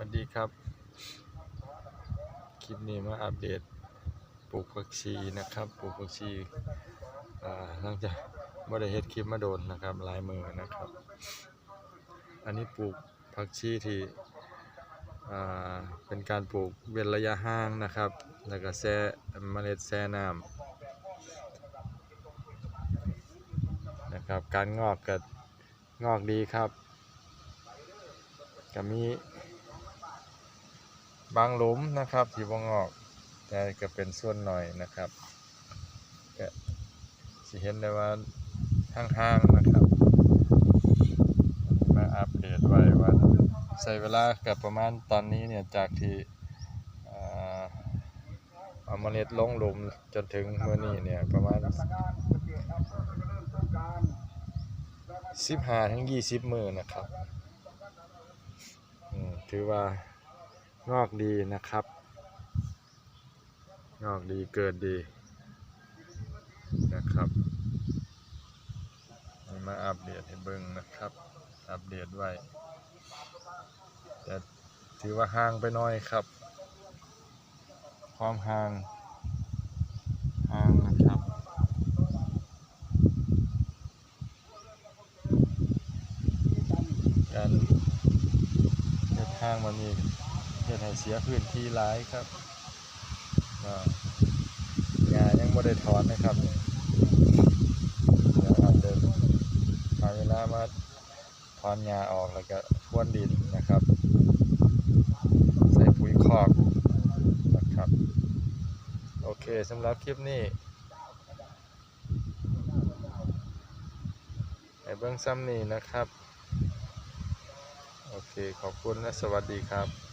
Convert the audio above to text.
วัสดีครับ คลิปนี้มาอัปเดตปลูกผักชีนะครับปลูกผักชีหลังจากไม่ได้เฮ็ดคลิปมาโดนนะครับลายมือนะครับ อันนี้ปลูกผักชีที่เป็นการปลูกเว้นระยะห่างนะครับ แล้วก็แช่เมล็ดแช่น้ำนะครับ การงอกก็งอกดีครับก็มี บางหลุมนะครับที่บ่งอกแต่ก็เป็นส่วนหน่อยนะครับก็สิเห็นได้ว่าห่างๆนะครับ มาอัปเดตไว้ว่าใช้เวลากับประมาณตอนนี้เนี่ยจากที่อ่าเอาเมล็ดลงหลุมจนถึงเมื่อนี้เนี่ยประมาณ15ถึง20มือนะครับถือว่า งอกดีนะครับ งอกดีเกิดดีนะครับนี่มาอัปเดตให้เบิ่งนะครับ อัปเดตไว้แต่ถือว่าห่างไปหน่อยครับความห่างห่างนะครับการเดินทางมันมี เฮ็ดให้เสียพื้นที่หลายครับอ่าหญ้ายังบ่ได้ถอนนะครับเดี๋ยวอาจจะหาเวลามาถอนหญ้าออกแล้วก็พรวนดินนะครับ ใส่ปุ๋ยคอกนะครับ โอเคสำหรับคลิปนี้ให้เบิ่งซ้ำนี้นะครับ โอเค ขอบคุณและสวัสดีครับ